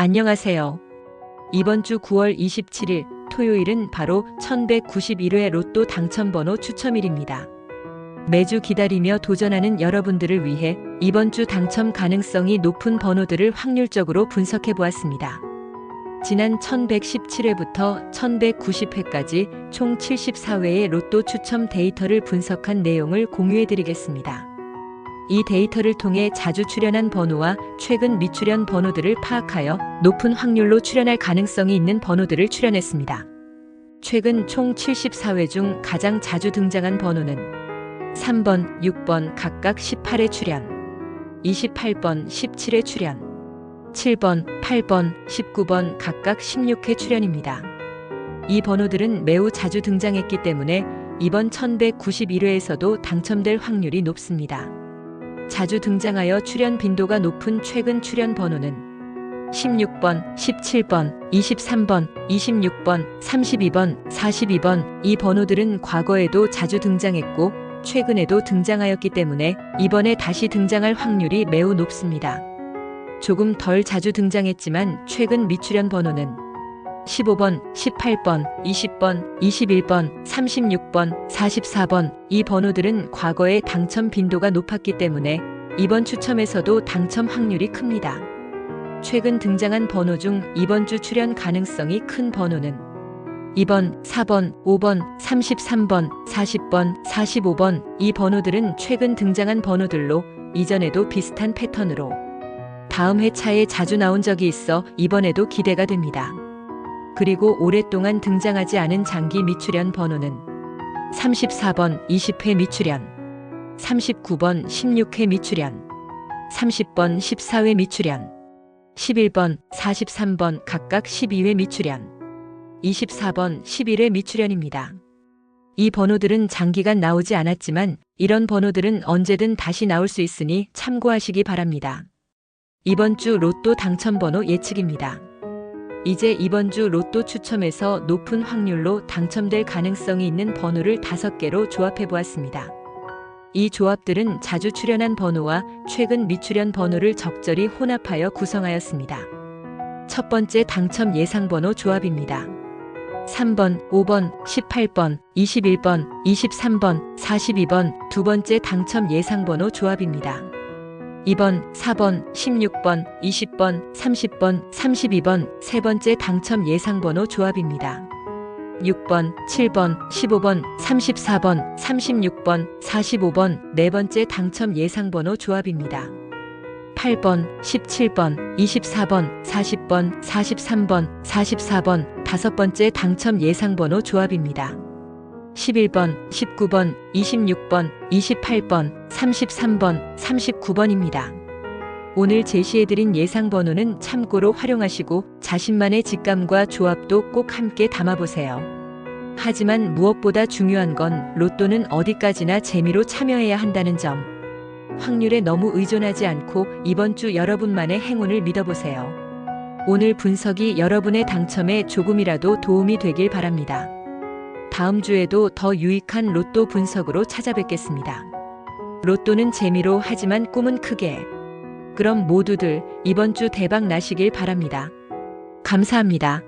안녕하세요. 이번 주 9월 27일 토요일은 바로 1191회 로또 당첨번호 추첨일입니다. 매주 기다리며 도전하는 여러분들을 위해 이번 주 당첨 가능성이 높은 번호들을 확률적으로 분석해 보았습니다. 지난 1117회부터 1190회까지 총 74회의 로또 추첨 데이터를 분석한 내용을 공유해 드리겠습니다. 이 데이터를 통해 자주 출연한 번호와 최근 미출연 번호들을 파악하여 높은 확률로 출연할 가능성이 있는 번호들을 출연했습니다. 최근 총 74회 중 가장 자주 등장한 번호는 3번, 6번 각각 18회 출연, 28번, 17회 출연, 7번, 8번, 19번 각각 16회 출연입니다. 이 번호들은 매우 자주 등장했기 때문에 이번 1191회에서도 당첨될 확률이 높습니다. 자주 등장하여 출연 빈도가 높은 최근 출연 번호는 16번, 17번, 23번, 26번, 32번, 42번 이 번호들은 과거에도 자주 등장했고 최근에도 등장하였기 때문에 이번에 다시 등장할 확률이 매우 높습니다. 조금 덜 자주 등장했지만 최근 미출연 번호는 15번, 18번, 20번, 21번, 36번, 44번 이 번호들은 과거에 당첨 빈도가 높았기 때문에 이번 추첨에서도 당첨 확률이 큽니다. 최근 등장한 번호 중 이번 주 출연 가능성이 큰 번호는 2번, 4번, 5번, 33번, 40번, 45번 이 번호들은 최근 등장한 번호들로 이전에도 비슷한 패턴으로 다음 회차에 자주 나온 적이 있어 이번에도 기대가 됩니다. 그리고 오랫동안 등장하지 않은 장기 미출연 번호는 34번 20회 미출연, 39번 16회 미출연, 30번 14회 미출연, 11번 43번 각각 12회 미출연, 24번 11회 미출연입니다. 이 번호들은 장기간 나오지 않았지만 이런 번호들은 언제든 다시 나올 수 있으니 참고하시기 바랍니다. 이번 주 로또 당첨 번호 예측입니다. 이제 이번 주 로또 추첨에서 높은 확률로 당첨될 가능성이 있는 번호를 5개로 조합해 보았습니다. 이 조합들은 자주 출연한 번호와 최근 미출연 번호를 적절히 혼합하여 구성하였습니다. 첫 번째 당첨 예상 번호 조합입니다. 3번, 5번, 18번, 21번, 23번, 42번 두 번째 당첨 예상 번호 조합입니다. 2번, 4번, 16번, 20번, 30번, 32번 세 번째 당첨 예상 번호 조합입니다. 6번, 7번, 15번, 34번, 36번, 45번 네 번째 당첨 예상 번호 조합입니다. 8번, 17번, 24번, 40번, 43번, 44번 다섯 번째 당첨 예상 번호 조합입니다. 11번, 19번, 26번, 28번, 33번, 39번입니다. 오늘 제시해드린 예상 번호는 참고로 활용하시고 자신만의 직감과 조합도 꼭 함께 담아보세요. 하지만 무엇보다 중요한 건 로또는 어디까지나 재미로 참여해야 한다는 점. 확률에 너무 의존하지 않고 이번 주 여러분만의 행운을 믿어보세요. 오늘 분석이 여러분의 당첨에 조금이라도 도움이 되길 바랍니다. 다음 주에도 더 유익한 로또 분석으로 찾아뵙겠습니다. 로또는 재미로 하지만 꿈은 크게. 그럼 모두들 이번 주 대박 나시길 바랍니다. 감사합니다.